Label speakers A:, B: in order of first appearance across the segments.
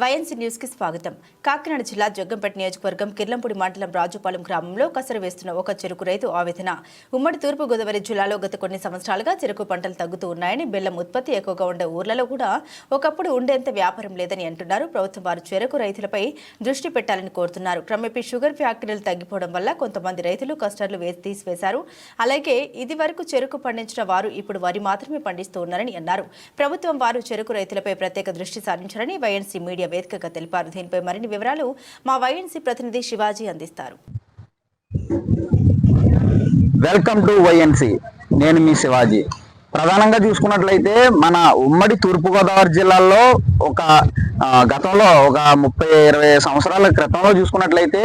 A: YNC న్యూస్కి స్వాగతం. కాకినాడ జిల్లా జగ్గంపేట నియోజకవర్గం కిర్లంపూడి మండలం రాజుపాలెం గ్రామంలో కసరు వేస్తున్న ఒక చెరుకు రైతు ఆవేదన. ఉమ్మడి తూర్పు గోదావరి జిల్లాలో గత కొన్ని సంవత్సరాలుగా చెరుకు పంటలు తగ్గుతూ ఉన్నాయని బెల్లం ఉత్పత్తి ఎక్కువగా ఉండే ఊర్లలో కూడా ఒకప్పుడు ఉండేంత వ్యాపారం లేదని అంటున్నారు. ప్రభుత్వం వారు చెరుకు రైతులపై దృష్టి పెట్టాలని కోరుతున్నారు. క్రమేపీ షుగర్ ఫ్యాక్టరీలు తగ్గిపోవడం వల్ల కొంతమంది రైతులు కష్టాలు వేసి తీసివేశారు. అలాగే ఇది వరకు చెరుకు పండించిన వారు ఇప్పుడు వరి మాత్రమే పండిస్తూ ఉన్నారని అన్నారు. ప్రభుత్వం వారు చెరుకు రైతులపై ప్రత్యేక దృష్టి సారించారని వైఎన్సీ మీడియా వేదికగా తెలిపారు. దీనిపై మరిన్ని వివరాలు మా వైఎన్సీ ప్రతినిధి శివాజీ అందిస్తారు.
B: Welcome to YNC. నేను మీ శివాజీ. ప్రధానంగా చూసుకున్నట్లయితే మన ఉమ్మడి తూర్పుగోదావరి జిల్లాలో ఒక గతంలో ఒక ముప్పై ఇరవై సంవత్సరాల క్రితంలో చూసుకున్నట్లయితే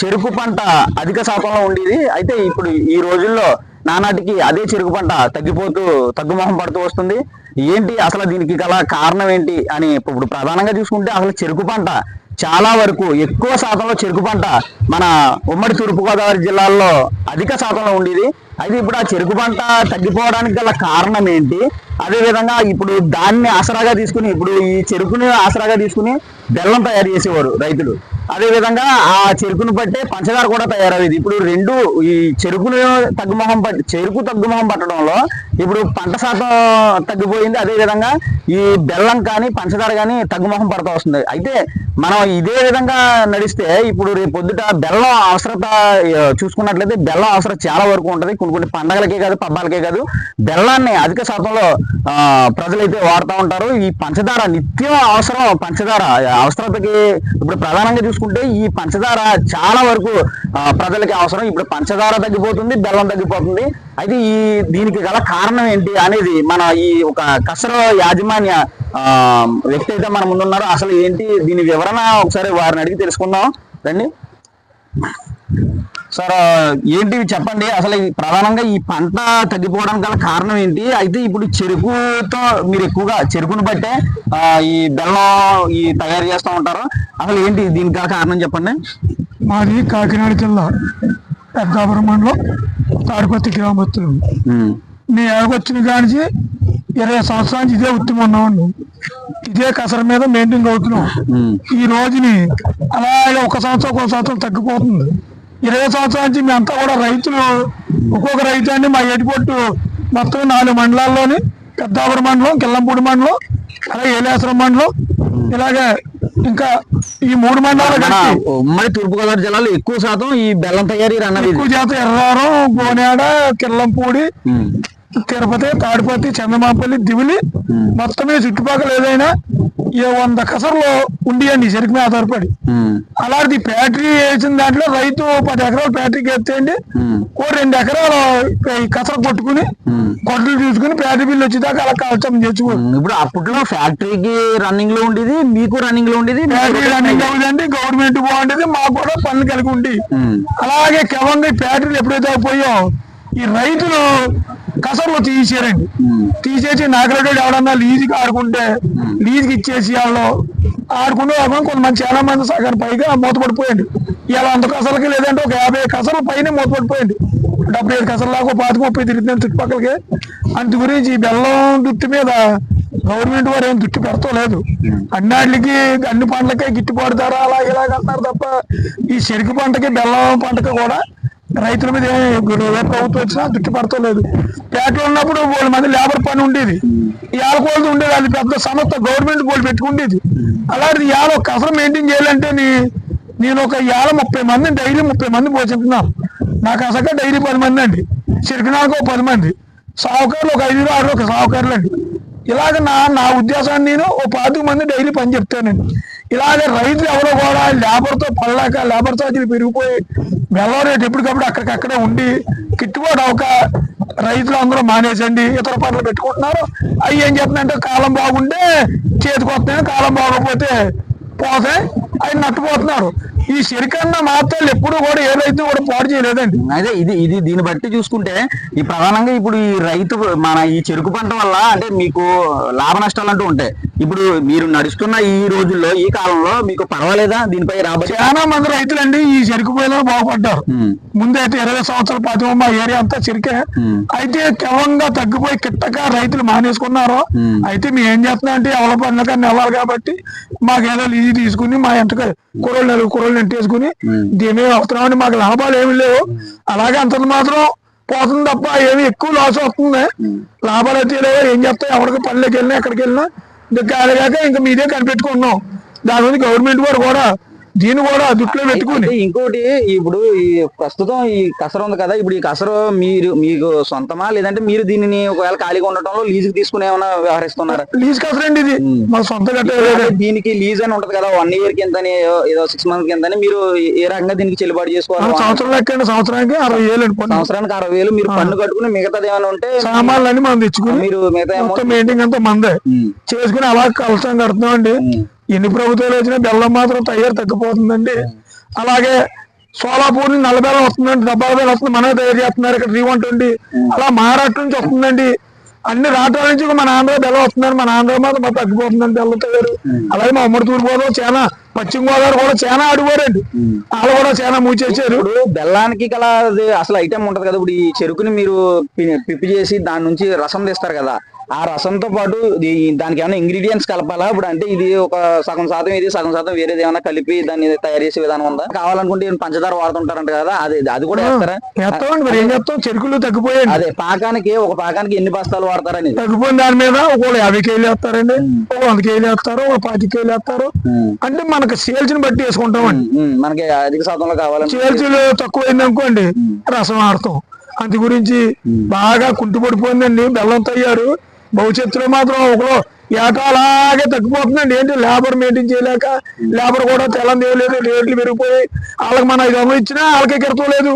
B: చెరుకు పంట అధిక శాతంలో ఉండేది. అయితే ఇప్పుడు ఈ రోజుల్లో నానాటికి అదే చెరుకు పంట తగ్గిపోతూ తగ్గుముఖం పడుతూ వస్తుంది. ఏంటి అసలు దీనికి గల కారణం ఏంటి అని ఇప్పుడు ప్రధానంగా చూసుకుంటే అసలు చెరుకు పంట చాలా వరకు ఎక్కువ శాతంలో చెరుకు పంట మన ఉమ్మడి తూర్పుగోదావరి జిల్లాల్లో అధిక శాతంలో ఉండేది. అయితే ఇప్పుడు ఆ చెరుకు పంట తగ్గిపోవడానికి గల కారణం ఏంటి? అదేవిధంగా ఇప్పుడు దాన్ని ఆసరాగా తీసుకుని ఇప్పుడు ఈ చెరుకుని ఆసరాగా తీసుకుని బెల్లం తయారు చేసేవారు రైతులు. అదే విధంగా ఆ చెరుకును బట్టే పంచదార కూడా తయారయ్యేది. ఇప్పుడు రెండు ఈ చెరుకును తగ్గుముఖం పట్టి చెరుకు తగ్గుముఖం పట్టడంలో ఇప్పుడు పంట శాతం తగ్గిపోయింది. అదే విధంగా ఈ బెల్లం కానీ పంచదార కానీ తగ్గుముఖం పడతా వస్తుంది. అయితే మనం ఇదే విధంగా నడిస్తే ఇప్పుడు రేపు పొద్దుట బెల్లం అవసరత చూసుకున్నట్లయితే బెల్లం అవసరం చాలా వరకు ఉంటుంది. కొన్ని కొన్ని పండగలకే కాదు పబ్బాలకే కాదు బెల్లాన్ని అధిక శాతంలో ప్రజలైతే వాడుతూ ఉంటారు. ఈ పంచదార నిత్యం అవసరం. పంచదార అవసరతకి ఇప్పుడు ప్రధానంగా చూసుకుంటే ఈ పంచదార చాలా వరకు ప్రజలకి అవసరం. ఇప్పుడు పంచదార తగ్గిపోతుంది బెల్లం తగ్గిపోతుంది. అయితే ఈ దీనికి గల కారణం ఏంటి అనేది మన ఈ ఒక కసర యాజమాన్య వ్యక్తి అయితే మన ముందున్నారు. అసలు ఏంటి? దీని వివరణ ఒకసారి వారిని అడిగి తెలుసుకుందాం. రండి. సార్ ఏంటి చెప్పండి? అసలు ప్రధానంగా ఈ పంట తగ్గిపోవడానికి గల కారణం ఏంటి? అయితే ఇప్పుడు చెరుకుతో మీరు ఎక్కువగా చెరుకును బట్టే ఈ బెల్లం ఈ తయారు చేస్తూ ఉంటారు. అసలు ఏంటి దీనికి గల కారణం చెప్పండి?
C: మాది కాకినాడ జిల్లా పెద్దాపురం మండలం తాడిపత్తి గ్రామస్తులు
B: ఉమ్,
C: నేను వచ్చిన కానించి ఇరవై సంవత్సరాల ఇదే ఉత్తి ఉన్నామండి ఇదే కసర మీద మెయింటైన్ అవుతున్నాం. ఈ రోజుని అలాగే ఒక సంవత్సరం ఒక సంవత్సరం తగ్గిపోతుంది. ఇరవై సంవత్సరాల నుంచి మేమంతా కూడా రైతులు ఒక్కొక్క రైతు అండి మా ఎడిపొట్టు మొత్తం నాలుగు మండలాల్లోని పెద్దాపురం మండలం కిల్లంపూడి మండలం అలాగే ఏలేశ్వరం మండలం ఇలాగే ఇంకా ఈ మూడు మండలాలు
B: ఉమ్మడి తూర్పుగోదావరి జిల్లాలో ఎక్కువ శాతం ఈ బెల్లం తయారీ అన్నది
C: ఎక్కువ చేత ఎర్రారం గోనేడ కిర్లంపూడి
B: ఉమ్,
C: తిరుపతి తాడిపత్రి చంద్రమాపల్లి దివిలి మొత్తం చుట్టుపక్కల ఏదైనా ఏ వంద కసర్లు ఉండియండి చెరుకు మీద ఆధారపడి. అలాంటి ఫ్యాక్టరీ వేసిన దాంట్లో రైతు పది ఎకరాలు ఫ్యాక్టరీకి ఎత్తేయండి. ఓ రెండు ఎకరాలు ఈ కసర కొట్టుకుని. కొట్లు చూసుకుని ఫ్యాక్టరీ బిల్లు వచ్చేదాకా అలా కాల్చం చేసుకో
B: ఇప్పుడు అప్పట్లో ఫ్యాక్టరీకి రన్నింగ్లో ఉండేది మీకు రన్నింగ్లో ఉండేది
C: ఫ్యాక్టరీ రన్నింగ్ అవుతుంది గవర్నమెంట్ బాగుంటుంది మాకు కూడా పనులు కలిగి ఉండి. అలాగే ఈ ఫ్యాక్టరీలు ఎప్పుడైతే పోయో ఈ రైతులు కసర్లు తీసేరండి తీసేసి నాగరెడ్డి ఎవడన్నా లీజుకి ఆడుకుంటే లీజుకి ఇచ్చేసి వాళ్ళు ఆడుకుంటూ ఆడుకుని కొంతమంది చాలా మంది సగం పైగా మూతపడిపోయింది ఇలా అంత కసలకి లేదంటే ఒక యాభై కసలు పైన మూతపడిపోయింది డెబ్బై ఐదు కసలు లాగా పాతి ముప్పై తిరుగుతుంది చుట్టుపక్కలకి. అందు గురించి బెల్లం దుట్టి మీద గవర్నమెంట్ వారు ఏం దుట్టి పెడతలేదు. అన్నిటికి అన్ని పంటలకే గిట్టుబాటు ధర అలా ఇలాగ తప్ప ఈ చెరుకు పంటకి బెల్లం పంటకి కూడా రైతుల మీద ఏ ప్రభుత్వం వచ్చినా దుట్టు పడతలేదు. పేటలో ఉన్నప్పుడు వాళ్ళ మంది లేబర్ పని ఉండేది. ఈ ఆల్కోహల్ ఉండేది అది పెద్ద సంస్థ గవర్నమెంట్ వాళ్ళు పెట్టుకుండేది. అలాంటిది ఇవాళ ఒక కసరం మెయింటైన్ చేయాలంటే నీ నేను ఒక ఇవాళ ముప్పై మంది డైలీ ముప్పై మంది పోషిస్తున్నాను నాకు అసక డైలీ పది మంది అండి. చిరుకునాలకు ఒక పది మంది. సావుకారులు ఒక ఐదు ఆరు ఒక సావుకారులు అండి. ఇలాగ నా నా ఉద్దేశాన్ని నేను ఓ పాతిక మంది డైలీ పని చెప్తానండి ఇలాగ రైతులు ఎవరో కూడా లేబర్తో పడలేక లేబర్ ఛార్జీలు పెరిగిపోయి మెల్ల రేటు ఎప్పటికప్పుడు అక్కడికక్కడే ఉండి కిట్టుబాటు అవక రైతులు అందరూ మానేసండి ఇతర పనులు పెట్టుకుంటున్నారు. అవి ఏం చెప్తున్నాయంటే కాలం బాగుంటే చేతికి వస్తున్నాయి కాలం బాగోకపోతే పోతే అవి నట్టుపోతున్నారు ఈ చెరుకన్న మాత్రాలు ఎప్పుడు కూడా ఏ రైతు కూడా పాడు చేయలేదండి.
B: అదే ఇది ఇది దీన్ని బట్టి చూసుకుంటే ఈ ప్రధానంగా ఇప్పుడు ఈ రైతు మన ఈ చెరుకు పంట వల్ల అంటే మీకు లాభ నష్టాలు అంటూ ఉంటాయి. ఇప్పుడు మీరు నడుస్తున్న ఈ రోజుల్లో ఈ కాలంలో మీకు పర్వాలేదా? దీనిపై రాబోయే
C: చాలా మంది రైతులండి ఈ చెరుకు పోయిన బాగుపడ్డారు. ముందైతే ఇరవై సంవత్సరాల పాతి మా ఏరియా అంతా చెరికే. అయితే క్రమంగా తగ్గిపోయి కిట్టక రైతులు మానేసుకున్నారు. అయితే మేము ఏం చేస్తున్నాం అంటే ఎవరి పనులకి వెళ్ళాలి కాబట్టి మాకు ఏదో లీజు తీసుకుని మా ఇంటికి కూరలు నెలలు కూరలు నెట్టేసుకుని. దీని వస్తున్నామని మాకు లాభాలు ఏమి లేవు. అలాగే అంతంత మాత్రం పోతుంది తప్ప ఏమి ఎక్కువ లాస్ వస్తుంది. లాభాలు అయితే లేవు. ఏం చెప్తాయి ఎవరికి పల్లెకి వెళ్ళినా ఎక్కడికి వెళ్ళినా ఇంకా కాక ఇంకా మీదే కనిపెట్టుకున్నాం. దాని గవర్నమెంట్ వారు కూడా దీన్ని కూడా దృష్టిలో పెట్టుకుని.
B: ఇంకోటి ఇప్పుడు ఈ ప్రస్తుతం ఈ కసర ఉంది కదా ఇప్పుడు ఈ కసరు మీరు మీకు సొంతమా? లేదంటే మీరు దీనిని ఒకవేళ ఖాళీగా ఉండటంలో లీజుకి తీసుకుని ఏమైనా వ్యవహరిస్తున్నారా?
C: లీజ్ కసరండి ఇది. మా సొంత
B: దీనికి లీజ్ అని ఉంటది కదా వన్ ఇయర్ కింద ఏదో సిక్స్ మంత్ కింద మీరు ఏ రకంగా దీనికి చెల్లుబాటు చేసుకోవాలి?
C: సంవత్సరం లెక్కండి సంవత్సరానికి అరవై వేలు
B: సంవత్సరానికి అరవై వేలు మీరు పన్ను కట్టుకుని మిగతాది ఏమైనా ఉంటే
C: సామాన్లు అన్ని మనం తెచ్చుకుని
B: మీరు మిగతా
C: మెయింటింగ్ అంతా మందే. చేసుకుని అలా కలసం కడుతున్నాం అండి ఎన్ని ప్రభుత్వాలు వచ్చినా బెల్లం మాత్రం తయారు తగ్గిపోతుందండి. అలాగే సోలాపూర్ నుంచి నల్ల బెల్లం వస్తుందండి డబ్బా బెల్లం వస్తుంది మనమే తయారు చేస్తున్నారు ఇక్కడ త్రీ వన్ ట్వంటీ. అలా మహారాష్ట్ర నుంచి వస్తుందండి. అన్ని రాష్ట్రాల నుంచి మన ఆంధ్ర బెల్లం వస్తుందండి మన ఆంధ్ర మాత్రం మాకు తగ్గిపోతుందండి బెల్లం తయారు. అలాగే మా ఉమ్మడి తూర్పు గోదావరి చాలా పశ్చిమ గోదావరి కూడా చాలా అడిగారండి వాళ్ళు కూడా చాలా మూచేసారు
B: బెల్లానికి గల అసలు ఐటమ్ ఉంటది కదా ఇప్పుడు ఈ చెరుకుని మీరు పిప్పి చేసి దాని నుంచి రసం తీస్తారు కదా ఆ రసంతో పాటు దానికి ఏమైనా ఇంగ్రీడియంట్స్ కలపాలా? ఇప్పుడు అంటే ఇది ఒక సగం శాతం ఇది సగం శాతం వేరేది ఏమైనా కలిపి దాన్ని తయారు చేసే విధానం ఉందా? కావాలనుకుంటే పంచదార వాడుతుంటారంట కదా అది అది కూడా వేస్తారా?
C: చెరుకులు తగ్గిపోయాయండి.
B: అదే పాకానికి ఒక పాకానికి ఎన్ని బస్తాలు వాడతారని
C: తగ్గిపోయిన దాని మీద ఒకళ్ళు యాభై కేజీలు వేస్తారండి ఒక వంద కేజీలు వేస్తారు ఒక పాతి కేజీలు వేస్తారు. అంటే మనకు సేల్స్ని బట్టి వేసుకుంటామండి.
B: మనకి అధిక శాతంలో కావాలని
C: సేల్స్ తక్కువైంది అనుకోండి రసం ఆడతాం అందు గురించి బాగా కుంటు పడిపోయిందండి బెల్లం తయ్యారు భవిష్యత్తులో మాత్రం ఒకలో ఏటా అలాగే తగ్గిపోతుందండి. ఏంటి? లేబర్ మెయింటైన్ చేయలేక లేబర్ కూడా తెల్లంది ఏం లేదు రేట్లు పెరిగిపోయి వాళ్ళకి మన ఐదు వందలు ఇచ్చినా వాళ్ళకే కిడతం లేదు.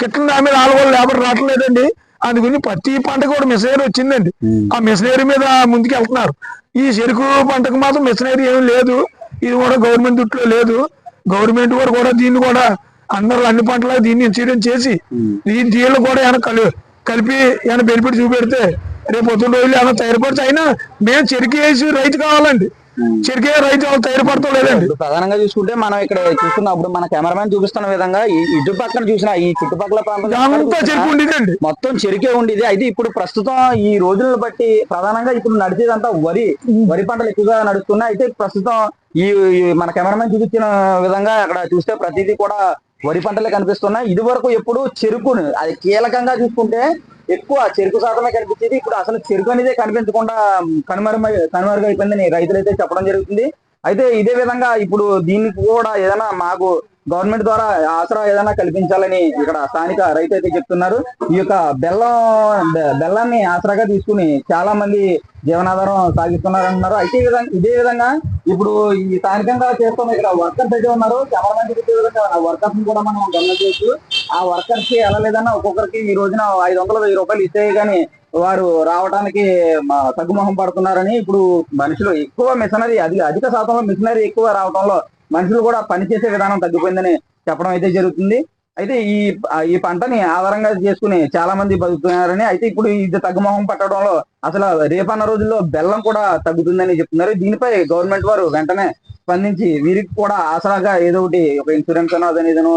C: కిట్టిన దాని మీద వాళ్ళు కూడా లేబర్ రావట్లేదండి. అందు గురించి ప్రతి పంటకు కూడా మిషనరీ వచ్చిందండి. ఆ మిషనరీ మీద ముందుకు వెళ్తున్నారు ఈ చెరుకు పంటకు మాత్రం మిషనరీ ఏమీ లేదు. ఇది కూడా గవర్నమెంట్ దుట్లో లేదు. గవర్నమెంట్ వారు కూడా దీన్ని కూడా అందరూ అన్ని పంటలకు దీన్ని ఇన్సూరెన్స్ చేసి దీని దీనిలో కూడా ఏమైనా కలి కలిపి ఏమైనా బెనిఫిట్ చూపెడితే రేపు పొద్దున్న రోజులు ఏమైనా తయారుపడితే అయినా మేము చెరుకు వేసి రైతు కావాలండి. చెరుకే రైతు వాళ్ళు తయారుపడతాం లేదండి.
B: ప్రధానంగా చూసుకుంటే మనం ఇక్కడ చూస్తున్నప్పుడు మన కెమెరామెన్ చూపిస్తున్న విధంగా ఈ ఇటు పక్కన చూసిన ఈ చుట్టుపక్కల ప్రాంతం మొత్తం చెరికే ఉండేది. అయితే ఇప్పుడు ప్రస్తుతం ఈ రోజులను బట్టి ప్రధానంగా ఇప్పుడు నడిచేదంతా వరి వరి పంటలు ఎక్కువగా నడుస్తున్నాయి. అయితే ప్రస్తుతం ఈ ఈ మన కెమెరామెన్ చూపించిన విధంగా అక్కడ చూస్తే ప్రతిదీ కూడా వరి పంటలే కనిపిస్తున్నాయి. ఇది వరకు ఎప్పుడు చెరుకును అది కీలకంగా చూసుకుంటే ఎక్కువ చెరుకు శాతమే కనిపించేది. ఇప్పుడు అసలు చెరుకు అనేది కనిపించకుండా కనుమరు కనుమరుగైపోయిందని రైతులు అయితే చెప్పడం జరుగుతుంది. అయితే ఇదే విధంగా ఇప్పుడు దీనికి కూడా ఏదైనా మాకు గవర్నమెంట్ ద్వారా ఆసరా ఏదైనా కల్పించాలని ఇక్కడ స్థానిక రైతు అయితే చెప్తున్నారు. ఈ యొక్క బెల్లం బెల్లాన్ని ఆసరాగా తీసుకుని చాలా మంది జీవనాధారం సాగిస్తున్నారు అంటున్నారు అయితే ఈ విధంగా ఇదే విధంగా ఇప్పుడు ఈ స్థానికంగా చేస్తున్న ఇక్కడ వర్కర్స్ అయితే ఉన్నారు. చాలా మంది విధంగా వర్కర్స్ కూడా మనం గమనించవచ్చు. ఆ వర్కర్స్కి ఎలా లేదన్నా ఒక్కొక్కరికి ఈ రోజున ఐదు వందల వెయ్యి రూపాయలు ఇస్తే గానీ వారు రావడానికి తగ్గుమొహం పడుతున్నారని ఇప్పుడు మనుషులు ఎక్కువ మిషనరీ అది అధిక శాతంలో మిషనరీ ఎక్కువ రావడంలో మనుషులు కూడా పనిచేసే విధానం తగ్గిపోయిందని చెప్పడం అయితే జరుగుతుంది. అయితే ఈ ఈ పంటని ఆధారంగా చేసుకుని చాలా మంది బతుకుతున్నారని అయితే ఇప్పుడు ఇది తగ్గుమొహం పట్టడంలో అసలు రేపన్న రోజుల్లో బెల్లం కూడా తగ్గుతుందని చెప్తున్నారు. దీనిపై గవర్నమెంట్ వారు వెంటనే స్పందించి వీరికి కూడా ఆసరాగా ఏదో ఒకటి ఒక ఇన్సూరెన్స్ అనో అదనేదనో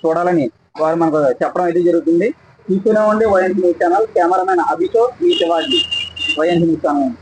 B: చూడాలని వారు మనకు చెప్పడం అయితే జరుగుతుంది. చూస్తూనే ఉండి YNC news channel cameraman Abhishek మీ శివాజీ. YNC news channel.